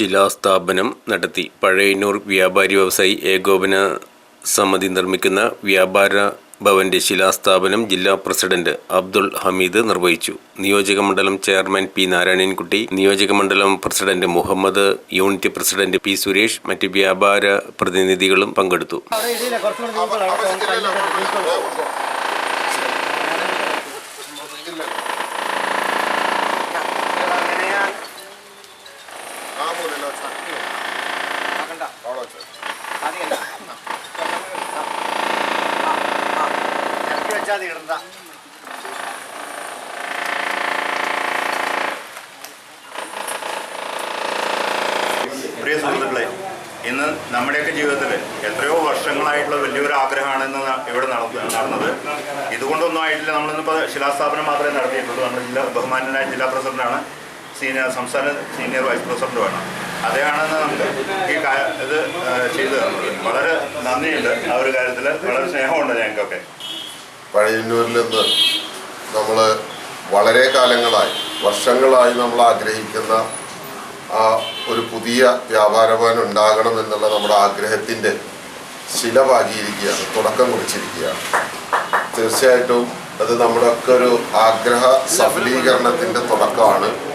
ശിലാസ്ഥാപനം നടത്തി. പഴയന്നൂർ വ്യാപാരി വ്യവസായി ഏകോപന സമിതി നിർമ്മിക്കുന്ന വ്യാപാര ഭവന്റെ ശിലാസ്ഥാപനം ജില്ലാ പ്രസിഡന്റ് അബ്ദുൾ ഹമീദ് നിർവഹിച്ചു. നിയോജക മണ്ഡലം ചെയർമാൻ പി നാരായണൻകുട്ടി നിയോജക മണ്ഡലം president Muhammad unit president P Suresh മറ്റ് വ്യാപാര പ്രതിനിധികളും പങ്കെടുത്തു ആ മൂലല്ലോ അവിടെ വെച്ചോ. ഇറക്കി വെച്ചാൽ മതി ഇടണ്ട. പ്രിയ സുഹൃത്തുക്കളെ ഇന്ന് നമ്മുടെയൊക്കെ ജീവിതത്തിൽ എത്രയോ വർഷങ്ങളായിട്ടുള്ള വലിയൊരു ആഗ്രഹമാണ് ഇന്ന് ഇവിടെ നടന്ന- നടന്നത്. ഇതുകൊണ്ടൊന്നും ആയിട്ടില്ല. നമ്മളിന്നിപ്പോൾ ശിലാസ്ഥാപനം മാത്രമേ നടത്തിയിട്ടുള്ളൂ. നമ്മുടെ ജില്ലാ ബഹുമാനായ ജില്ലാ പ്രസിഡന്റാണ്. സീനിയർ സംസ്ഥാന സീനിയർ വൈസ് പ്രസിഡന്റ് വേണം. അദ്ദേഹമാണ് നമുക്ക് ഈ ഇത് ചെയ്തു തന്നത്. വളരെ നന്ദിയുണ്ട് ആ ഒരു കാര്യത്തിൽ. വളരെ സ്നേഹമുണ്ട് ഞങ്ങൾക്കൊക്കെ. പഴയന്നൂരിൽ നിന്ന് നമ്മൾ വളരെ കാലങ്ങളായി വർഷങ്ങളായി നമ്മൾ ആഗ്രഹിക്കുന്ന ആ ഒരു പുതിയ വ്യാപാരഭവൻ ഉണ്ടാകണം എന്നുള്ള നമ്മുടെ ആഗ്രഹത്തിന്റെ ശില പാകിയിരിക്കുകയാണ് തുടക്കം കുറിച്ചിരിക്കുകയാണ്. തീർച്ചയായിട്ടും അത് നമ്മുടെയൊക്കെ ഒരു ആഗ്രഹ സഫലീകരണത്തിന്റെ തുടക്കമാണ്.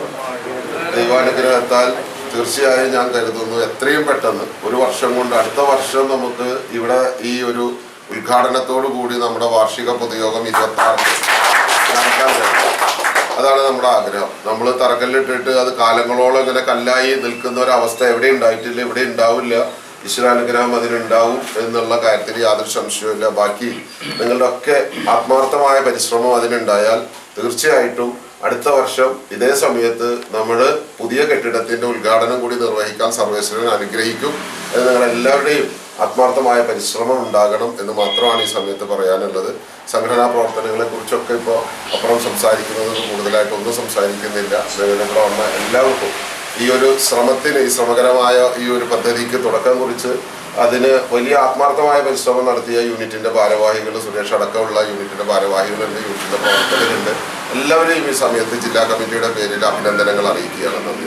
ദൈവാനുഗ്രഹത്താൽ തീർച്ചയായും ഞാൻ കരുതുന്നു എത്രയും പെട്ടെന്ന് ഒരു വർഷം കൊണ്ട് അടുത്ത വർഷം നമുക്ക് ഇവിടെ ഈ ഒരു ഉദ്ഘാടനത്തോടു കൂടി നമ്മുടെ വാർഷിക പൊതുയോഗം ഇരുപത്തി ആറ് അതാണ് നമ്മുടെ ആഗ്രഹം. നമ്മൾ തറക്കല്ലിട്ടിട്ട് അത് കാലങ്ങളോളം ഇങ്ങനെ കല്ലായി നിൽക്കുന്ന ഒരു അവസ്ഥ എവിടെ ഉണ്ടായിട്ടില്ല ഇവിടെ ഉണ്ടാവില്ല ഈശ്വരാനുഗ്രഹം അതിനുണ്ടാവും എന്നുള്ള കാര്യത്തിൽ യാതൊരു സംശയവുമില്ല. ബാക്കി നിങ്ങളുടെ ഒക്കെ ആത്മാർത്ഥമായ പരിശ്രമം അതിനുണ്ടായാൽ തീർച്ചയായിട്ടും അടുത്ത വർഷം ഇതേ സമയത്ത് നമ്മൾ പുതിയ കെട്ടിടത്തിന്റെ ഉദ്ഘാടനം കൂടി നിർവഹിക്കാൻ സർവേശ്വരൻ അനുഗ്രഹിക്കും. അത് നിങ്ങളെല്ലാവരുടെയും ആത്മാർത്ഥമായ പരിശ്രമം ഉണ്ടാകണം എന്ന് മാത്രമാണ് ഈ സമയത്ത് പറയാനുള്ളത്. സംഘടനാ പ്രവർത്തനങ്ങളെ കുറിച്ചൊക്കെ ഇപ്പോൾ അപ്പുറം സംസാരിക്കുന്നത് കൂടുതലായിട്ടൊന്നും സംസാരിക്കുന്നില്ല. നിങ്ങളിവിടെ വന്ന എല്ലാവർക്കും ഈ ഒരു ശ്രമത്തിന് ഈ ശ്രമകരമായ ഈ ഒരു പദ്ധതിക്ക് തുടക്കം കുറിച്ച് അതിന് വലിയ ആത്മാർത്ഥമായ പരിശ്രമം നടത്തിയ യൂണിറ്റിന്റെ ഭാരവാഹികൾ സുരേഷ് അടക്കമുള്ള യൂണിറ്റിന്റെ ഭാരവാഹികളുണ്ട് യൂണിറ്റിന്റെ പ്രവർത്തകരുണ്ട്. എല്ലാവരെയും ഈ സമയത്ത് ജില്ലാ കമ്മിറ്റിയുടെ പേരിൽ അഭിനന്ദനങ്ങൾ അറിയിക്കുകയാണ്. നന്ദി.